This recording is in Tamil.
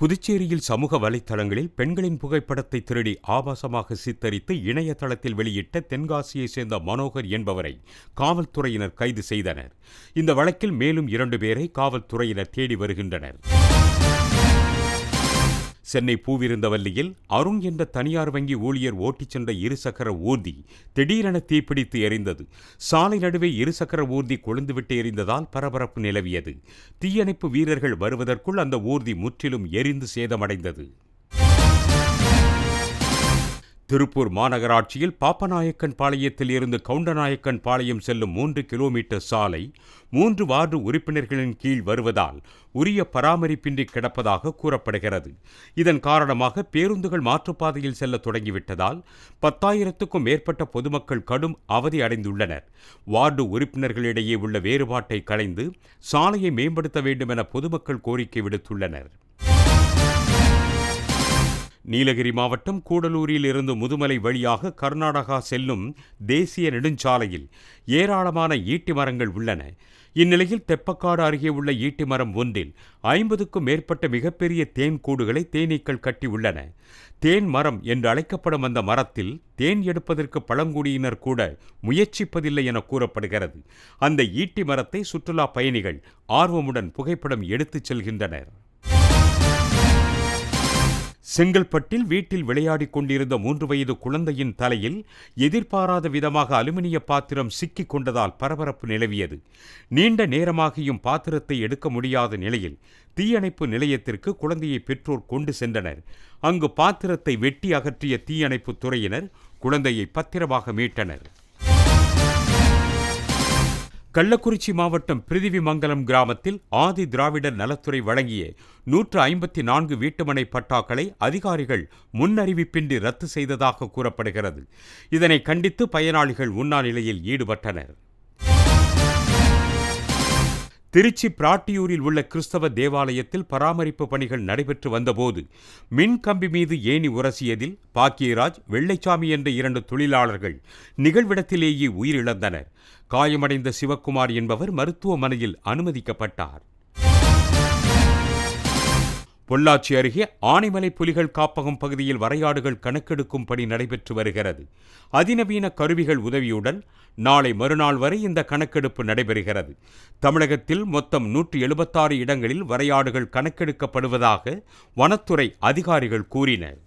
புதுச்சேரியில் சமூக வலைத்தளங்களில் பெண்களின் புகைப்படத்தை திருடி ஆபாசமாக சித்தரித்து இணையதளத்தில் வெளியிட்ட தென்காசியை சேர்ந்த மனோகர் என்பவரை காவல்துறையினர் கைது செய்தனர். இந்த வழக்கில் மேலும் இரண்டு பேரை காவல்துறையினர் தேடி வருகின்றனர். சென்னை பூவிருந்தவல்லியில் அருண் என்ற தனியார் வங்கி ஊழியர் ஓட்டிச் சென்ற இருசக்கர ஊர்தி திடீரென தீப்பிடித்து எரிந்தது. சாலை நடுவே இருசக்கர ஊர்தி கொழுந்துவிட்டு எரிந்ததால் பரபரப்பு நிலவியது. தீயணைப்பு வீரர்கள் வருவதற்குள் அந்த ஊர்தி முற்றிலும் எரிந்து சேதமடைந்தது. திருப்பூர் மாநகராட்சியில் பாப்பநாயக்கன் பாளையத்தில் இருந்து கவுண்டநாயக்கன் பாளையம் செல்லும் மூன்று கிலோமீட்டர் சாலை மூன்று வார்டு உறுப்பினர்களின் கீழ் வருவதால் உரிய பராமரிப்பின்றி கிடப்பதாக கூறப்படுகிறது. இதன் காரணமாக பேருந்துகள் மாற்றுப்பாதையில் செல்ல தொடங்கிவிட்டதால் பத்தாயிரத்துக்கும் மேற்பட்ட பொதுமக்கள் கடும் அவதி அடைந்துள்ளனர். வார்டு உறுப்பினர்களிடையே உள்ள வேறுபாட்டை களைந்து சாலையை மேம்படுத்த வேண்டும் என பொதுமக்கள் கோரிக்கை விடுத்துள்ளனர். நீலகிரி மாவட்டம் கூடலூரில் இருந்து முதுமலை வழியாக கர்நாடகா செல்லும் தேசிய நெடுஞ்சாலையில் ஏராளமான ஈட்டி மரங்கள் உள்ளன. இந்நிலையில் தெப்பக்காடு அருகே உள்ள ஈட்டி மரம் ஒன்றில் ஐம்பதுக்கும் மேற்பட்ட மிகப்பெரிய தேன் கூடுகளை தேனீக்கள் கட்டியுள்ளன தேன் மரம் என்று அழைக்கப்படும் அந்த மரத்தில் தேன் எடுப்பதற்கு பழங்குடியினர் கூட முயற்சிப்பதில்லை என கூறப்படுகிறது. அந்த ஈட்டி மரத்தை சுற்றுலா பயணிகள் ஆர்வமுடன் புகைப்படம் எடுத்துச் செல்கின்றனர். செங்கல்பட்டில் வீட்டில் விளையாடிக் கொண்டிருந்த மூன்று வயது குழந்தையின் தலையில் எதிர்பாராத விதமாக அலுமினிய பாத்திரம் சிக்கிக் கொண்டதால் பரபரப்பு நிலவியது. நீண்ட நேரமாகியும் பாத்திரத்தை எடுக்க முடியாத நிலையில் தீயணைப்பு நிலையத்திற்கு குழந்தையை பெற்றோர் கொண்டு சென்றனர். அங்கு பாத்திரத்தை வெட்டி அகற்றிய தீயணைப்பு துறையினர் குழந்தையை பத்திரமாக மீட்டனர். கள்ளக்குறிச்சி மாவட்டம் பிரிதிவிமங்கலம் கிராமத்தில் ஆதி திராவிடர் நலத்துறை வழங்கிய நூற்று ஐம்பத்தி நான்கு வீட்டுமனை பட்டாக்களை அதிகாரிகள் முன்னறிவிப்பின்றி ரத்து செய்ததாக கூறப்படுகிறது. இதனை கண்டித்து பயனாளிகள் உண்ணாநிலையில் ஈடுபட்டனர். திருச்சி பிராட்டியூரில் உள்ள கிறிஸ்தவ தேவாலயத்தில் பராமரிப்பு பணிகள் நடைபெற்று வந்தபோது மின் கம்பி மீது ஏணி உரசியதில் பாக்கியராஜ் வெள்ளைச்சாமி என்ற இரண்டு தொழிலாளர்கள் நிகழ்விடத்திலேயே உயிரிழந்தனர். காயமடைந்த சிவக்குமார் என்பவர் மருத்துவமனையில் அனுமதிக்கப்பட்டார். பொள்ளாச்சி அருகே ஆனைமலை புலிகள் காப்பகம் பகுதியில் வரையாடுகள் கணக்கெடுக்கும் பணி நடைபெற்று வருகிறது. அதிநவீன கருவிகள் உதவியுடன் நாளை மறுநாள் வரை இந்த கணக்கெடுப்பு நடைபெறுகிறது. தமிழகத்தில் மொத்தம் நூற்றி எழுபத்தாறு இடங்களில் வரையாடுகள் கணக்கெடுக்கப்படுவதாக வனத்துறை அதிகாரிகள் கூறினர்.